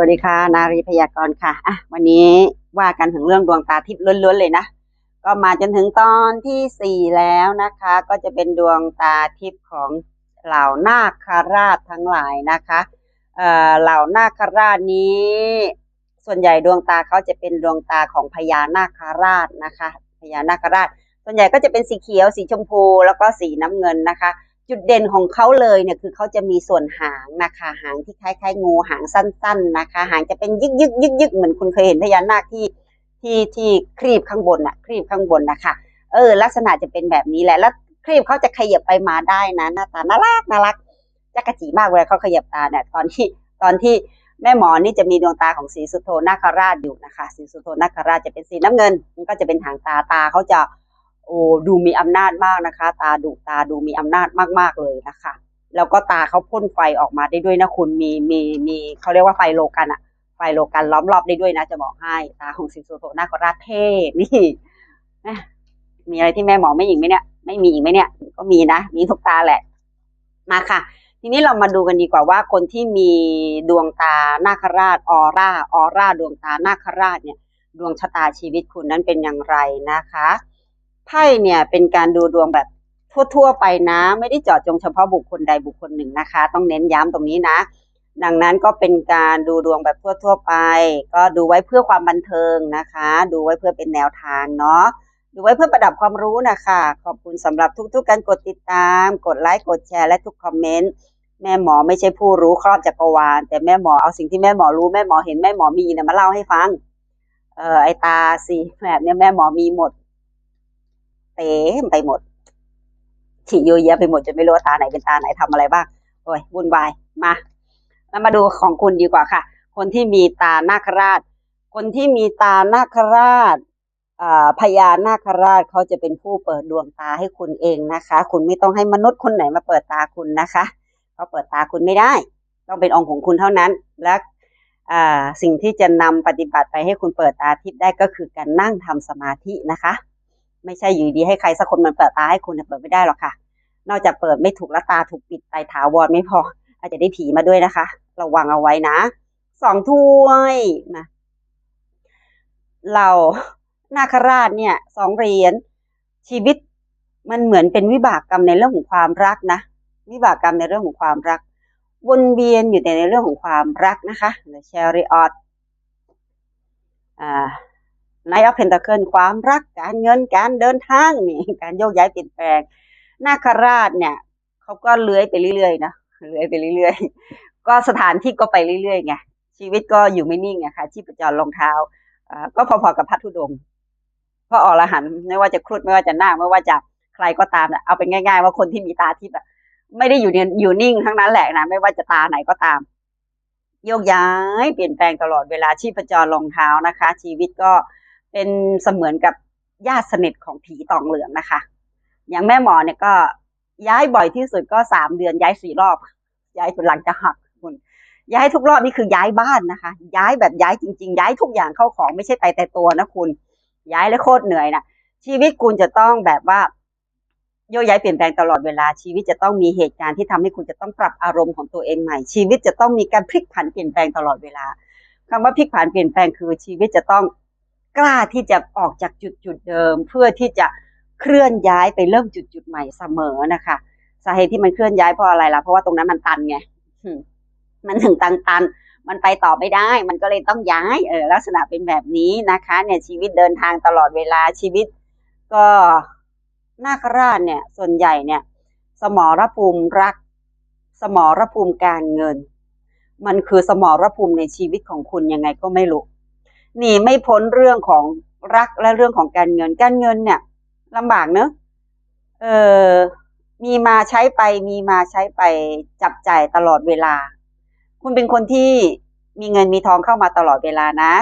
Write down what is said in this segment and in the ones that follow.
วัสดีค่ะ นารีพยากรณ์ค่ะอะ วันนี้ว่ากันถึงเรื่องดวงตาทิพย์ล้วนๆเลยนะ ก็มาจนถึงตอนที่สี่แล้วนะคะ ก็จะเป็นดวงตาทิพย์ของเหล่านาคาราชทั้งหลายนะคะเอ่อเหล่านาคาราชนี้ ส่วนใหญ่ดวงตาเขาจะเป็นดวงตาของพญานาคาราชนะคะพญานาคาราช ส่วนใหญ่ก็จะเป็นสีเขียวสีชมพูแล้วก็สีน้ำเงินนะคะ จุดเด่นของเขาเลยเนี่ยคือเขาจะมีส่วนหางนะคะ หางที่คล้ายๆงูหางสั้น ๆนะคะ หางจะเป็นยึกยึกยึกยึกเหมือนคุณเคยเห็นพญานาคที่ที่ที่ครีบข้างบนน่ะครีบข้างบนนะคะเออ ลักษณะจะเป็นแบบนี้แหละแล้วครีบเขาจะขยับไปมาได้นะหน้าตาน่ารักน่ารักจักระจีมากเวลาเขาขยับตาเนี่ยตอนที่ตอนที่แม่หมอนี่จะมีดวงตาของสีสุโธนาคราชอยู่นะคะสีสุโธนาคราชจะเป็นสีน้ำเงินมันก็จะเป็นหางตาตาเขาจะ โอ้ดูมีอำนาจมากนะคะ ตาดุตาดูมีอำนาจมากๆเลยนะคะ แล้วก็ตาเขาพ่นไฟออกมาได้ด้วยนะคุณมีมีมีเขาเรียกว่าไฟโลกันอะไฟโลกันล้อมรอบได้ด้วยนะ จะบอกให้ตาของสิงโตโตนาคราชเท่นี่แม่มีอะไรที่แม่หมอไม่หญิงไหมเนี่ย ไม่มีอีกไหมเนี่ย ก็มีนะ มีทุกตาแหละ มาค่ะ ทีนี้เรามาดูกันดีกว่าว่า คนที่มีดวงตานาคราชออร่าออร่า ดวงตานาคราชเนี่ย ดวงชะตาชีวิตคุณนั้นเป็นอย่างไรนะคะ ไพ่เนี่ยเป็นการดูดวงแบบทั่วๆไปนะ ไม่ได้เจาะจงเฉพาะบุคคลใดบุคคลหนึ่งนะคะ ต้องเน้นย้ำตรงนี้นะ ดังนั้นก็เป็นการดูดวงแบบทั่วๆไป ก็ดูไว้เพื่อความบันเทิงนะคะ ดูไว้เพื่อเป็นแนวทางเนาะดูไว้เพื่อประดับความรู้นะคะ ขอบคุณสำหรับทุกๆการกดติดตาม กดไลค์กดแชร์และทุกคอมเมนต์แม่หมอไม่ใช่ผู้รู้ครอบจักรวาลแต่แม่หมอเอาสิ่งที่แม่หมอรู้แม่หมอเห็นแม่หมอมีเนี่ยมาเล่าให้ฟังเออไอตาสิแบบเนี้ยแม่หมอมีหมด เต็มไปหมดฉี่เยอะแยะไปหมดจนไม่รู้ว่าตาไหนเป็นตาไหนทำอะไรบ้างโอ้ยวุ่นวายมาแล้วมาดูของคุณดีกว่าค่ะ คนที่มีตานาคราช คนที่มีตานาคราชอ่าพญานาคราชเขาจะเป็นผู้เปิดดวงตาให้คุณเองนะคะ คุณไม่ต้องให้มนุษย์คนไหนมาเปิดตาคุณนะคะเขาเปิดตาคุณไม่ได้ ต้องเป็นองค์ของคุณเท่านั้น และอ่าสิ่งที่จะนำปฏิบัติไปให้คุณเปิดตาทิพย์ได้ก็คือการนั่งทำสมาธินะคะ ไม่ใช่อยู่ดีให้ใครสักคนมันเปิดตาให้คุณเปิดไม่ได้หรอกค่ะ นอกจากเปิดไม่ถูกล้วตาถูกปิดไปถาวรไม่พอ อาจจะได้ผีมาด้วยนะคะ ระวังเอาไว้นะสองถ้วยนะเรานาคราชเนี่ยสองเหรียญชีวิตมันเหมือนเป็นวิบากกรรมในเรื่องของความรักนะวิบากกรรมในเรื่องของความรัก วนเวียนอยู่แต่ในเรื่องของความรักนะคะเชอริออตอ่า n i อ h t of Pentacle ความรักการเงินการเดินทางนี่การโยกย้ายเปลี่ยนแปลงนาคราชเนี่ยเขาก็เลื้อยไปเรื่อยๆนะเลื้อยไปเรื่อยๆ ก็สถานที่ก็ไปเรื่อยๆไงชีวิตก็อยู่ไม่นิ่งไงคะชีพจรรองเท้าก็พอๆกับพัทธุดงพระอรหันต์ไม่ว่าจะครุฑไม่ว่าจะนาคไม่ว่าจะใครก็ตามเอาเป็นง่ายๆ ว่าคนที่มีตาทิพย์อะไม่ได้อยู่อยู่นิ่งทั้งนั้นแหละนะไม่ว่าจะตาไหนก็ตาม โยกย้ายเปลี่ยนแปลงตลอดเวลาชีพจรรองเท้านะคะ ชีวิตก็เป็นเสมือนกับญาติสนิทของผีตองเหลืองนะคะ อย่างแม่หมอเนี่ยก็ย้ายบ่อยที่สุดก็สามเดือนย้ายสี่รอบ ย้ายจนหลังจะหักคุณย้ายทุกรอบนี่คือย้ายบ้านนะคะ ย้ายแบบย้ายจริง ๆ ย้ายทุกอย่างเข้าของไม่ใช่ไปแต่ตัวนะคุณ ย้ายแล้วโคตรเหนื่อยนะชีวิตคุณจะต้องแบบว่าโยกย้ายเปลี่ยนแปลงตลอดเวลาชีวิตจะต้องมีเหตุการณ์ที่ทำให้คุณจะต้องปรับอารมณ์ของตัวเองใหม่ ชีวิตจะต้องมีการพลิกผันเปลี่ยนแปลงตลอดเวลาคำว่าพลิกผันเปลี่ยนแปลงคือชีวิตจะต้อง กล้าที่จะออกจากจุดจุดเดิม เพื่อที่จะเคลื่อนย้ายไปเริ่มจุดจุดใหม่เสมอนะคะ สาเหตุที่มันเคลื่อนย้ายเพราะอะไรล่ะ เพราะว่าตรงนั้นมันตันไงมันถึงตันตันมันไปต่อไม่ได้ มันก็เลยต้องย้าย เออ ลักษณะเป็นแบบนี้นะคะ เนี่ยชีวิตเดินทางตลอดเวลาชีวิต ก็นาคราชเนี่ย ส่วนใหญ่เนี่ย สมรภูมิรัก สมรภูมิการเงิน มันคือสมรภูมิในชีวิตของคุณยังไงก็ไม่รู้ หนีไม่พ้นเรื่องของรักและเรื่องของการเงิน การเงินเนี่ยลำบากเนอะเออมีมาใช้ไป มีมาใช้ไปจับจ่ายตลอดเวลา คุณเป็นคนที่มีเงินมีทองเข้ามาตลอดเวลานะ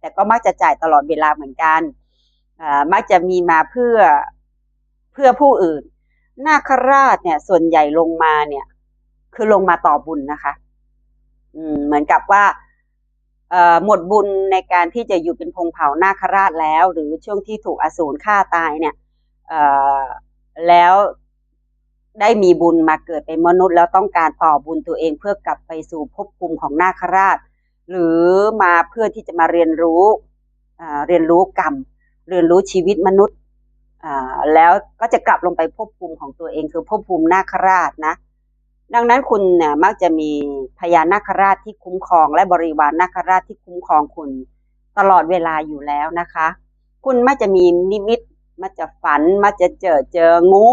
แต่ก็มักจะจ่ายตลอดเวลาเหมือนกันอ่ามักจะมีมาเพื่อเพื่อผู้อื่น นาคราชเนี่ย ส่วนใหญ่ลงมาเนี่ย คือลงมาต่อบุญนะคะ อืม เหมือนกับว่า หมดบุญในการที่จะอยู่เป็นพงเผ่านาคราชแล้ว หรือช่วงที่ถูกอสูรฆ่าตายเนี่ยแล้วได้มีบุญมาเกิดเป็นมนุษย์ แล้วต้องการต่อบุญตัวเองเพื่อกลับไปสู่ภพภูมิของนาคราช หรือมาเพื่อที่จะมาเรียนรู้เรียนรู้กรรม เรียนรู้ชีวิตมนุษย์แล้วก็จะกลับลงไปภพภูมิของตัวเองคือภพภูมินาคราชนะ ดังนั้นคุณเนี่ยมักจะมีพญานาคราชที่คุ้มครอง และบริวารนาคราชที่คุ้มครองคุณ ตลอดเวลาอยู่แล้วนะคะ คุณมักจะมีนิมิตมักจะฝันมักจะเจอเจองู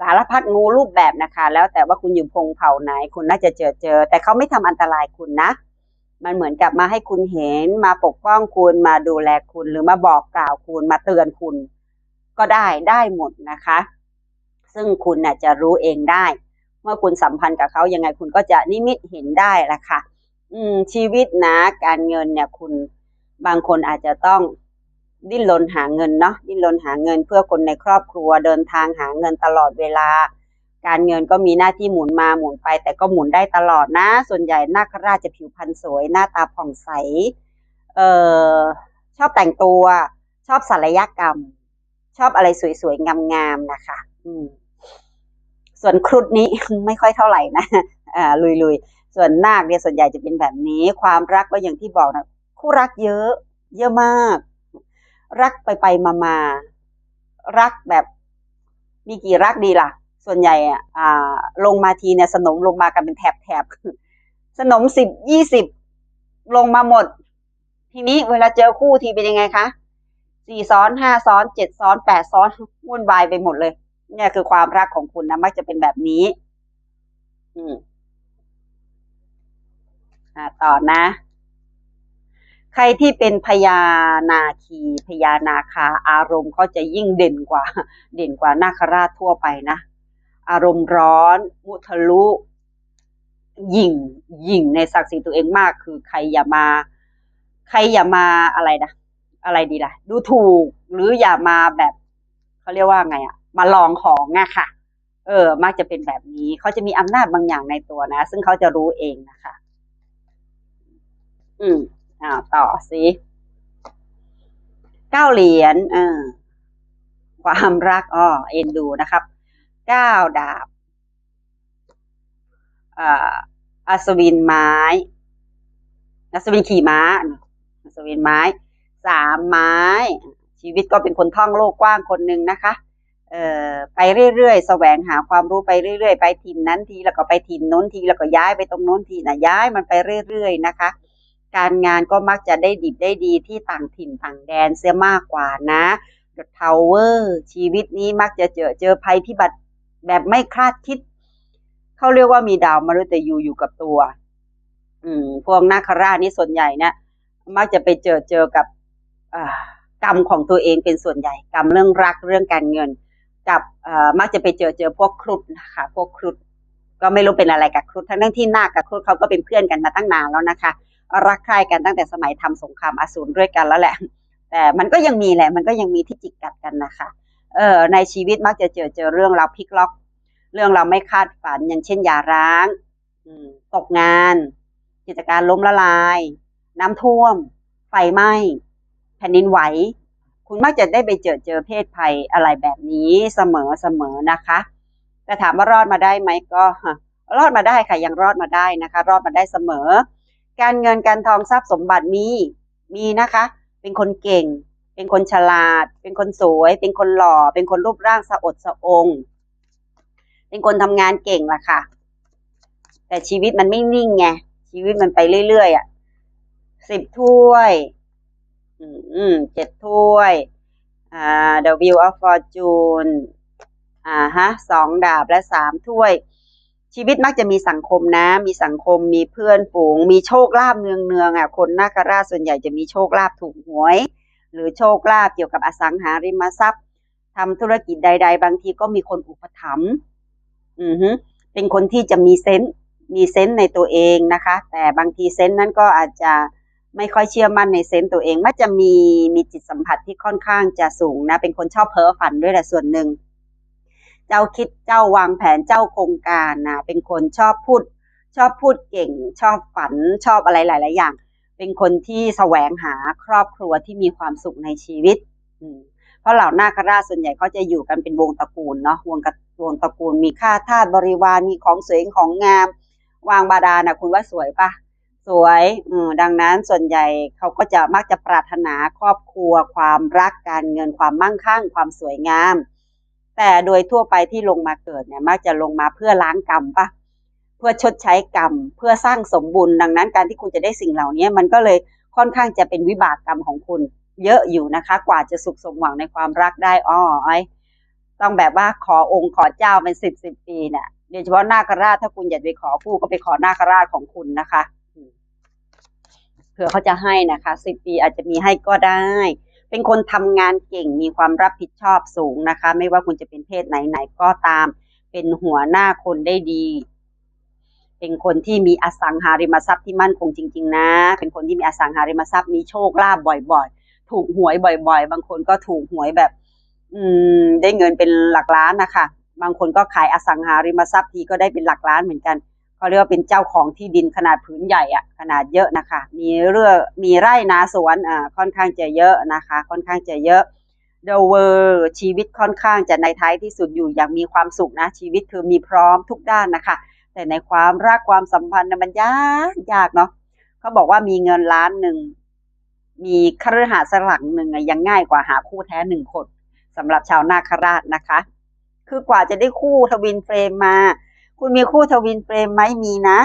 สารพัดงูรูปแบบนะคะ แล้วแต่ว่าคุณอยู่พงเผ่าไหน คุณน่าจะเจอเจอ แต่เขาไม่ทำอันตรายคุณนะ มันเหมือนกับมาให้คุณเห็นมาปกป้องคุณมาดูแลคุณ หรือมาบอกกล่าวคุณมาเตือนคุณ ก็ได้ได้หมดนะคะ ซึ่งคุณน่ะจะรู้เองได้ เมื่อคุณสัมพันธ์กับเขายังไงคุณก็จะนิมิตเห็นได้ละค่ะ อืม ชีวิตนะ การเงินเนี่ยคุณบางคนอาจจะต้องดิ้นรนหาเงินเนาะดิ้นรนหาเงินเพื่อคนในครอบครัวเดินทางหาเงินตลอดเวลา การเงินก็มีหน้าที่หมุนมาหมุนไป แต่ก็หมุนได้ตลอดนะ ส่วนใหญ่นาคราชจะผิวพรรณสวย หน้าตาผ่องใส เอ่อชอบแต่งตัว ชอบศัลยกรรม ชอบอะไรสวยๆงามๆนะคะ อืม ส่วนครุฑนี้ไม่ค่อยเท่าไหร่นะอ่าลุยๆ ส่วนนาคเนี่ยส่วนใหญ่จะเป็นแบบนี้ ความรักก็อย่างที่บอกนะคู่รักเยอะ เยอะมาก รักไปไปมามารักแบบมีกี่รักดีล่ะ ส่วนใหญ่อะอ่าลงมาทีเนี่ยสนมลงมากันเป็นแถบแถบสนมสิบยี่สิบลงมาหมด ทีนี้เวลาเจอคู่ทีเป็นยังไงคะสี่ซ้อนห้าซ้อนเจ็ดซ้อนแปดซ้อนวุ่นวายไปหมดเลย เนี่ยคือความรักของคุณนะมักจะเป็นแบบนี้ อืมอ่าต่อนะ ใครที่เป็นพญานาคีพญานาคา อารมณ์เขาจะยิ่งเด่นกว่า เด่นกว่านาคราชทั่วไปนะ อารมณ์ร้อน มุทะลุยิ่งยิ่งในศักดิ์ศรีตัวเองมาก คือใครอย่ามา ใครอย่ามาอะไรนะอะไรดีล่ะ ดูถูกหรืออย่ามาแบบเขาเรียกว่าไงอะ มาลองของอะค่ะ เออ มักจะเป็นแบบนี้ เขาจะมีอำนาจบางอย่างในตัวนะ ซึ่งเขาจะรู้เองนะคะ อืมอ่าต่อสิเก้าเหรียญเออความรักอ้อเอ็นดูนะครับเก้าดาบอ่าอัศวินไม้อัศวินขี่ม้าอัศวินไม้สามไม้ ชีวิตก็เป็นคนท่องโลกกว้างคนหนึ่งนะคะ ไปเรื่อยๆแสวงหาความรู้ไปเรื่อย ๆ ไปทีมนั้นทีแล้วก็ไปทีมโน้นทีแล้วก็ย้ายไปตรงโน้นทีนะย้ายมันไปเรื่อย ๆ นะคะ การงานก็มักจะได้ดิบได้ดีที่ต่างถิ่นต่างแดนเสียมากกว่านะ The Tower ชีวิตนี้มักจะเจอเจอภัยพิบัติแบบไม่คาดคิด เขาเรียกว่ามีดาวมฤตยูอยู่กับตัว อืม พวกนาคราชนี่ส่วนใหญ่นี่ยมักจะไปเจอเจอกับอกรรมของตัวเองเป็นส่วนใหญ่ กรรมเรื่องรักเรื่องการเงิน กับเอ่อมักจะไปเจอเจอพวกครุฑนะคะพวกครุฑก็ไม่รู้เป็นอะไรกับครุฑทั้งที่นาคกับครุฑเขาก็เป็นเพื่อนกันมาตั้งนานแล้วนะคะ รักใคร่กันตั้งแต่สมัยทำสงครามอสูรด้วยกันแล้วแหละ แต่มันก็ยังมีแหละ มันก็ยังมีที่จิกกัดกันนะคะเออในชีวิตมักจะเจอเจอเรื่องราวพลิกล็อก เรื่องเราไม่คาดฝันอย่างเช่นยาร้างตกงาน กิจการล้มละลาย น้ำท่วม ไฟไหม้ แผ่นดินไหว คุณมักจะได้ไปเจอเจอเพศภัยอะไรแบบนี้เสมอเสมอนะคะแต่ถามว่ารอดมาได้ไหมก็รอดมาได้ค่ะยังรอดมาได้นะคะ รอดมาได้เสมอ การเงินการทองทรัพย์สมบัติมีมีนะคะ เป็นคนเก่ง เป็นคนฉลาด เป็นคนสวย เป็นคนหล่อ เป็นคนรูปร่างสะอดสะองเป็นคนทำงานเก่งล่ะค่ะ แต่ชีวิตมันไม่นิ่งไงชีวิตมันไปเรื่อยๆอะสิบถ้วย อืมเจ็ดถ้วย อ่า The Wheel of Fortune อ่าฮะสองดาบและสามถ้วย ชีวิตมักจะมีสังคมนะ มีสังคมมีเพื่อนฝูง มีโชคลาภเนืองเนืองๆอะคนนาคราชส่วนใหญ่จะมีโชคลาภถูกหวย หรือโชคลาภเกี่ยวกับอสังหาริมทรัพย์ทำธุรกิจใด ๆ บางทีก็มีคนอุปถัมภ์อือฮึเป็นคนที่จะมีเซนส์มีเซนส์ในตัวเองนะคะ แต่บางทีเซนส์นั้นก็อาจจะ ไม่ค่อยเชื่อมั่นในเซนส์ตัวเองมักจะมีมีจิตสัมผัสที่ค่อนข้างจะสูงนะ เป็นคนชอบเพ้อฝันด้วยแหละส่วนหนึ่ง เจ้าคิดเจ้าวางแผนเจ้าโครงการนะเป็นคนชอบพูด ชอบพูดเก่ง ชอบฝันชอบอะไรหลาย ๆ อย่าง เป็นคนที่แสวงหาครอบครัวที่มีความสุขในชีวิตเพราะเหล่านาคราชส่วนใหญ่เขาจะอยู่กันเป็นวงตระกูลเนาะวงกระวงตระกูลมีข้าทาสบริวารมีของสวยของงาม วางบาดาลนะคุณว่าสวยปะ สวยอืมดังนั้นส่วนใหญ่เขาก็จะมักจะปรารถนาครอบครัว ความรักการเงินความมั่งคั่ง ความสวยงาม แต่โดยทั่วไปที่ลงมาเกิดเนี่ยมักจะลงมาเพื่อล้างกรรมปะเพื่อชดใช้กรรม เพื่อสร้างสมบุญดังนั้นการที่คุณจะได้สิ่งเหล่านี้มันก็เลยค่อนข้างจะเป็นวิบากกรรมของคุณ เยอะอยู่นะคะ กว่าจะสุขสมหวังในความรักได้อ้อไอ้ต้องแบบว่าขอองค์ขอเจ้าเป็นสิบสิบปีเนี่ยโดยเฉพาะนาคราชถ้าคุณอยากไปขอผู้ก็ไปขอนาคราชของคุณนะคะ เผื่อเขาจะให้นะคะสิบปีอาจจะมีให้ก็ได้ เป็นคนทำงานเก่งมีความรับผิดชอบสูงนะคะ ไม่ว่าคุณจะเป็นเพศไหนๆก็ตาม เป็นหัวหน้าคนได้ดี เป็นคนที่มีอสังหาริมทรัพย์ที่มั่นคงจริง ๆ นะ เป็นคนที่มีอสังหาริมทรัพย์มีโชคลาภบ่อยๆ ถูกหวยบ่อย ๆ บางคนก็ถูกหวยแบบ อืม ได้เงินเป็นหลักล้านนะคะบางคนก็ขายอสังหาริมทรัพย์ทีก็ได้เป็นหลักล้านเหมือนกัน เขาเรียกว่าเป็นเจ้าของที่ดินขนาดผืนใหญ่อะขนาดเยอะนะคะ มีเรือมีไร่นาสวนอ่าค่อนข้างจะเยอะนะคะ ค่อนข้างจะเยอะเดเวอร์ชีวิตค่อนข้างจะในท้ายที่สุดอยู่อย่างมีความสุขนะ ชีวิตคือมีพร้อมทุกด้านนะคะ แต่ในความรักความสัมพันธ์มันยากยากเนาะเขาบอกว่ามีเงินล้านหนึ่งมีคฤหาสน์สักหลังหนึ่งยังง่ายกว่าหาคู่แท้หนึ่งคนสำหรับชาวนาคราชนะคะ คือกว่าจะได้คู่ทวินเฟรมมา คุณมีคู่ทวินเฟรมไหมมีนะ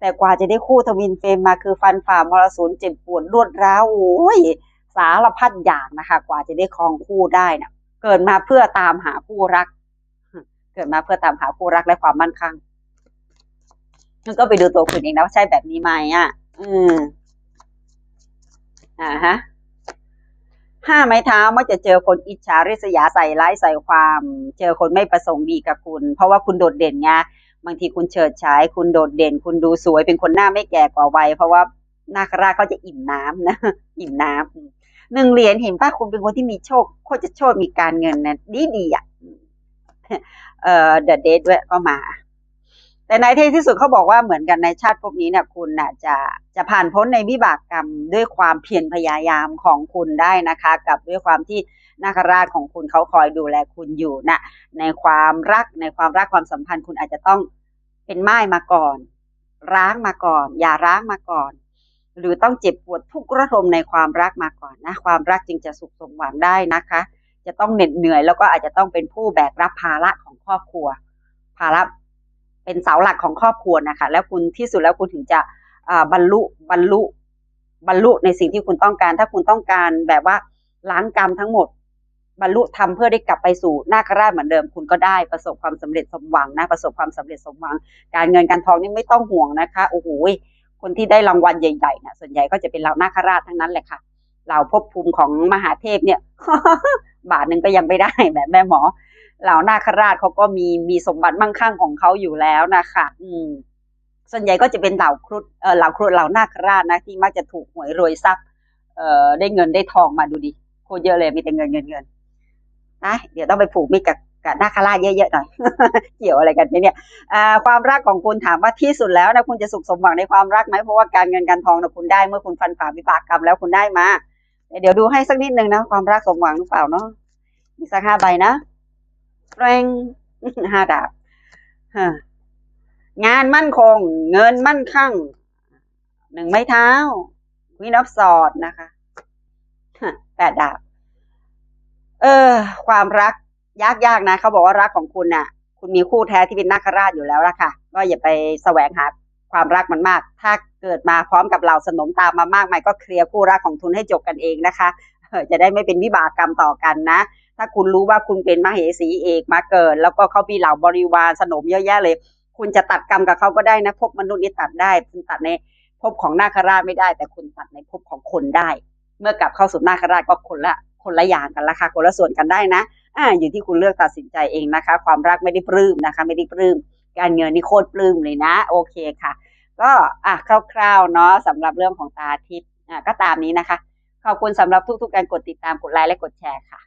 แต่กว่าจะได้คู่ทวินเฟรมมาคือฟันฝ่ามรสุมเจ็บปวดรวดร้าวโอ้ยสารพัดอย่างนะคะ กว่าจะได้ครองคู่ได้นะเกิดมาเพื่อตามหาคู่รัก เกิดมาเพื่อตามหาคู่รักและความมั่นคงมันก็ไปดูตัวคุณเองนะว่าใช่แบบนี้ไหมอะ อืมอ่าฮะห้าไม้เท้ามักจะเจอคนอิจฉาริษยาใส่ร้ายใส่ความ เจอคนไม่ประสงค์ดีกับคุณ เพราะว่าคุณโดดเด่นไง บางทีคุณเฉิดฉาย คุณโดดเด่น คุณดูสวยเป็นคนหน้าไม่แก่กว่าวัยเพราะว่านาคราชเขาจะอิ่มน้ำนะ อิ่มน้ำหนึ่งเหรียญเห็นป่ะคุณเป็นคนที่มีโชคโคตรจะโชคมีการเงินนะดีดีอะเอ่อเดอะเดทด้วยก็มา แต่ในที่สุดเขาบอกว่าเหมือนกันในชาติพวกนี้เนี่ยคุณน่ะจะจะผ่านพ้นในวิบากกรรมด้วยความเพียรพยายามของคุณได้นะคะ กับด้วยความที่นาคราชของคุณเขาคอยดูแลคุณอยู่นะในความรักในความรักความสัมพันธ์คุณอาจจะต้อง เป็นไม้มาก่อน ร้างมาก่อน อย่าร้างมาก่อน หรือต้องเจ็บปวดทุกข์ระทมในความรักมาก่อนนะ ความรักจึงจะสุขสมหวังได้นะคะ จะต้องเหน็ดเหนื่อยแล้วก็อาจจะต้องเป็นผู้แบกรับภาระของครอบครัว ภาระเป็นเสาหลักของครอบครัวนะคะ แล้วคุณที่สุดแล้วคุณถึงจะบรรลุบรรลุบรรลุในสิ่งที่คุณต้องการ ถ้าคุณต้องการแบบว่าล้างกรรมทั้งหมด บรรลุทำเพื่อได้กลับไปสู่นาคราชเหมือนเดิม คุณก็ได้ประสบความสำเร็จสมหวังนะประสบความสำเร็จสมหวัง การเงินการทองนี่ไม่ต้องห่วงนะคะโอ้โหคนที่ได้รางวัลใหญ่ๆเนี่ยส่วนใหญ่ก็จะเป็นเหล่านาคราชทั้งนั้นแหละค่ะเหล่าภพภูมิของมหาเทพเนี่ยบาทหนึ่งก็ยังไม่ได้แบบแม่หมอเหล่านาคราชเขาก็มีมีสมบัติมั่งคั่งของเขาอยู่แล้วนะคะ อืม ส่วนใหญ่ก็จะเป็นเหล่าครุฑเออเหล่าครุฑเหล่านาคราชนะที่มักจะถูกหวยรวยทรัพย์ เอ่อได้เงินได้ทองมาดูดิโคตรเยอะเลยมีแต่เงินเงินเงิน นะเดี๋ยวต้องไปผูกมิตรกับกับนาคาราชเยอะๆหน่อย เกี่ยวอะไรกันเนี่ยความรักของคุณถามว่าที่สุดแล้วนะคุณจะสุขสมหวังในความรักไหมเพราะว่าการเงินการทองนะคุณได้เมื่อคุณฟันฝ่าวิบากกรรมแล้วคุณได้มา เดี๋ยวดูให้สักนิดนึงนะความรักสมหวังหรือเปล่าเนาะมีสักห้าใบนะแรงห้าดาบงานมั่นคง เงินมั่นคั่งหนึ่งไม้เท้าวินับสอดนะคะแปดดาบ เออ ความรักยากยากนะเขาบอกว่ารักของคุณน่ะ คุณมีคู่แท้ที่เป็นนาคราชอยู่แล้วละค่ะ ก็อย่าไปแสวงหาความรักมันมาก ถ้าเกิดมาพร้อมกับเราสนมตามมามากมายก็เคลียร์คู่รักของคุณให้จบกันเองนะคะจะได้ไม่เป็นวิบากกรรมต่อกันนะ ถ้าคุณรู้ว่าคุณเป็นมเหสีเอกมาเกิด แล้วก็เขามีเหล่าบริวารสนมเยอะแยะเลย คุณจะตัดกรรมกับเขาก็ได้นะภพมนุษย์นี่ตัดได้คุณตัดในภพของนาคราชไม่ได้ แต่คุณตัดในภพของคนได้ เมื่อกลับเข้าสู่นาคราชก็คนละ คนละอย่างกันละค่ะคนละส่วนกันได้นะอ่าอยู่ที่คุณเลือกตัดสินใจเองนะคะ ความรักไม่ได้ปลื้มนะคะ ไม่ได้ปลื้มการเงินนี่โคตรปลื้มเลยนะ โอเคค่ะ ก็อะคร่าวๆเนาะสำหรับเรื่องของตาทิพย์อะก็ตามนี้นะคะ ขอบคุณสำหรับทุกๆการกดติดตามกดไลค์และกดแชร์ค่ะ